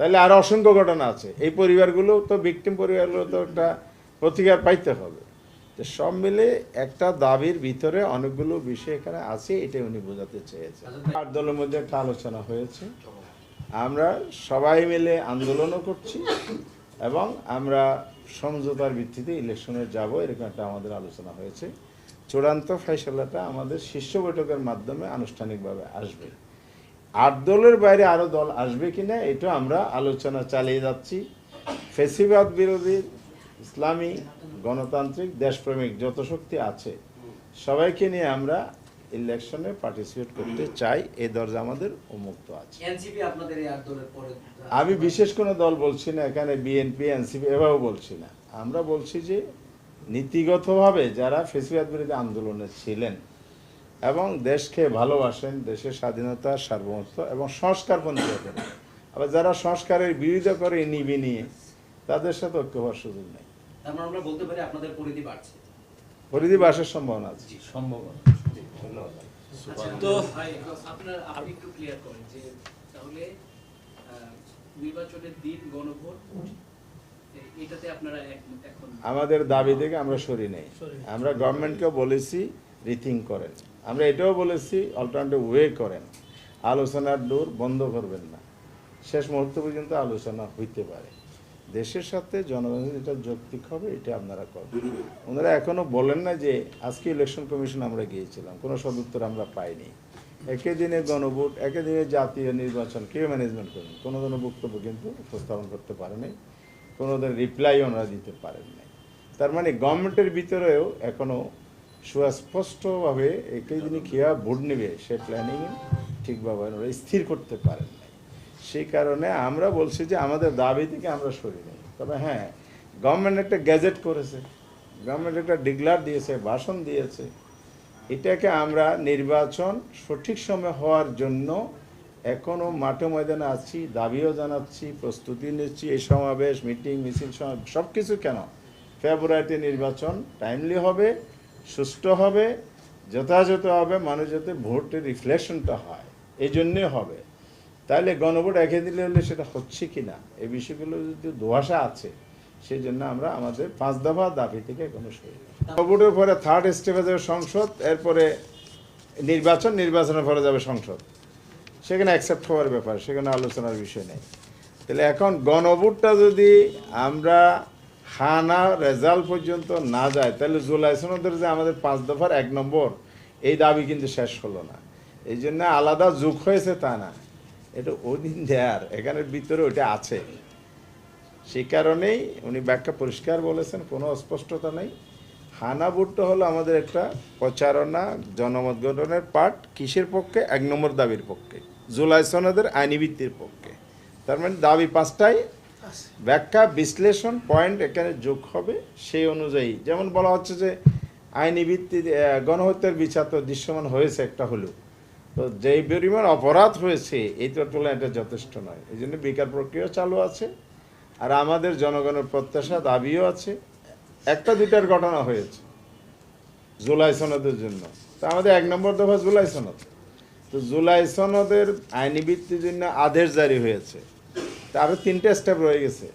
তাহলে আরও অসংখ্য ঘটনা আছে। এই পরিবারগুলো তো ভিকটিম পরিবারগুলো তো একটা প্রতিকার পাইতে হবে। তো সব মিলে একটা দাবির ভিতরে অনেকগুলো বিষয় এখানে আছে এটাই উনি বোঝাতে চেয়েছেন। আট দলের মধ্যে একটা আলোচনা হয়েছে। আমরা সবাই মিলে আন্দোলনও করছি এবং আমরা সমঝোতার ভিত্তিতে ইলেকশনে যাব, এরকম একটা আমাদের আলোচনা হয়েছে। চূড়ান্ত ফয়সলাটা আমাদের শীর্ষ বৈঠকের মাধ্যমে আনুষ্ঠানিকভাবে আসবে। আট দলের বাইরে আরও দল আসবে কিনা এটা আমরা আলোচনা চালিয়ে যাচ্ছি। ফেসিবাদ বিরোধী ইসলামী গণতান্ত্রিক দেশপ্রেমিক যত শক্তি আছে সবাইকে নিয়ে আমরা ইলেকশনে পার্টিসিপেট করতে চাই। এই দরজা আমাদের উন্মুক্ত আছে। আমি বিশেষ কোনো দল বলছি না এখানে বিএনপি এনসিপি এভাবেও বলছি না। আমরা বলছি যে নীতিগতভাবে যারা ফেসিবাদ বিরোধী আন্দোলনে ছিলেন এবং দেশকে ভালোবাসেন দেশের স্বাধীনতা সার্বভৌমত্ব এবং সংস্কারপন্থী হতেন আবার যারা সংস্কারের বিরোধিতা করে নিবি নিয়ে তাদের সাথে ঐক্য হওয়ার সুযোগ নেই। আমরা বলতে পারি আপনাদের পরিধি বাড়ছে। পরিধি সম্ভাবনা আছে। সম্ভব তো আপনার আপনি একটু ক্লিয়ার করেন যে তাহলে নির্বাচনের দিন গণভোট এটাতে আপনারা আমাদের দাবি থেকে আমরা সরি নেই। আমরা গভর্নমেন্টকেও বলেছি রিথিং করেন। আমরা এটাও বলেছি অল্টারনেটিভ ওয়ে করেন। আলোচনার ডোর বন্ধ করবেন না। শেষ মুহূর্ত পর্যন্ত আলোচনা হইতে পারে। দেশের সাথে জনগণের যেটা যৌক্তিক হবে, এটা আপনারা করবেন। ওনারা এখনও বলেন না যে, আজকে ইলেকশন কমিশন আমরা গিয়েছিলাম, কোনো সদুত্তর আমরা পাইনি। একই দিনে গণভোট একই দিনে জাতীয় নির্বাচন কে ম্যানেজমেন্ট করেন। কোনো ধরনের বক্তব্য কিন্তু উপস্থাপন করতে পারেনি। কোনো রিপ্লাই ওনারা দিতে পারেন নাই। তার মানে গভর্নমেন্টের ভিতরেও এখনও সুস্পষ্টভাবে একই দিনে কীভাবে ভোট নেবে, সে প্ল্যানিং ঠিকভাবে ওনারা স্থির করতে পারেন সেই কারণে আমরা বলছি যে আমাদের দাবি থেকে আমরা সরি নেই। তবে হ্যাঁ গভর্নমেন্ট একটা গ্যাজেট করেছে গভর্নমেন্ট একটা ডিক্লার দিয়েছে, ভাষণ দিয়েছে। এটাকে আমরা নির্বাচন সঠিক সময় হওয়ার জন্য এখনও মাঠে ময়দানে আছি, দাবিও জানাচ্ছি, প্রস্তুতি নিচ্ছি। এই সমাবেশ মিটিং মিছিল সব কিছু কেন? ফেব্রুয়ারিতে নির্বাচন টাইমলি হবে সুষ্ঠু হবে, যথাযথ হবে, মানুষ যাতে ভোটের রিফ্লেকশনটা হয়। এই জন্যে হবে। তাহলে গণভোট একে দিলে হলে সেটা হচ্ছে কি না এই বিষয়গুলো যদি দোয়াশা আছে সেই জন্য আমরা আমাদের পাঁচ দফা দাবি থেকে সই নেই। গণভোটের পরে থার্ড স্টেপে যাবে সংসদ, এরপরে নির্বাচন, নির্বাচনের পরে যাবে সংসদ। সেখানে অ্যাকসেপ্ট হওয়ার ব্যাপার, সেখানে আলোচনার বিষয় নেই। তাহলে এখন গণভোটটা যদি আমরা হানা রেজাল্ট পর্যন্ত না যায়, তাহলে জুলাই সনদের যে আমাদের পাঁচ দফার এক নম্বর, এই দাবি কিন্তু শেষ হলো না। এই জন্য আলাদা যুগ হয়েছে তা না। এটা ওদিন দেয়ার এখানের ভিতরে ওইটা আছে। সেই কারণেই উনি ব্যাখ্যা পরিষ্কার বলেছেন, কোনো অস্পষ্টতা নেই। হানা ভোটটা হলো আমাদের একটা প্রচারণা, জনমত গঠনের পার্ট কিসের পক্ষে? এক নম্বর দাবির পক্ষে। জুলাই সনদের আইনি ভিত্তির পক্ষে। তার মানে দাবি পাঁচটাই ব্যাখ্যা, বিশ্লেষণ পয়েন্ট এখানে যোগ হবে সেই অনুযায়ী। যেমন বলা হচ্ছে যে, আইনি ভিত্তি গণহত্যার বিচার তো দৃশ্যমান হয়েছে একটা হলেও। তো যেই পরিমাণ অপরাধ হয়েছে এইটার তুলনায় এটা যথেষ্ট নয়। এই জন্য বিচার প্রক্রিয়া চালু আছে, আর আমাদের জনগণের প্রত্যাশা, দাবিও আছে। একটা দুইটার ঘটনা হয়েছে, জুলাই সনদের জন্য। তো আমাদের এক নম্বর দফা জুলাই সনদ। তো জুলাই সনদের আইনি ভিত্তির জন্য আদেশ জারি হয়েছে। আরও তিনটে স্টেপ রয়ে গেছে।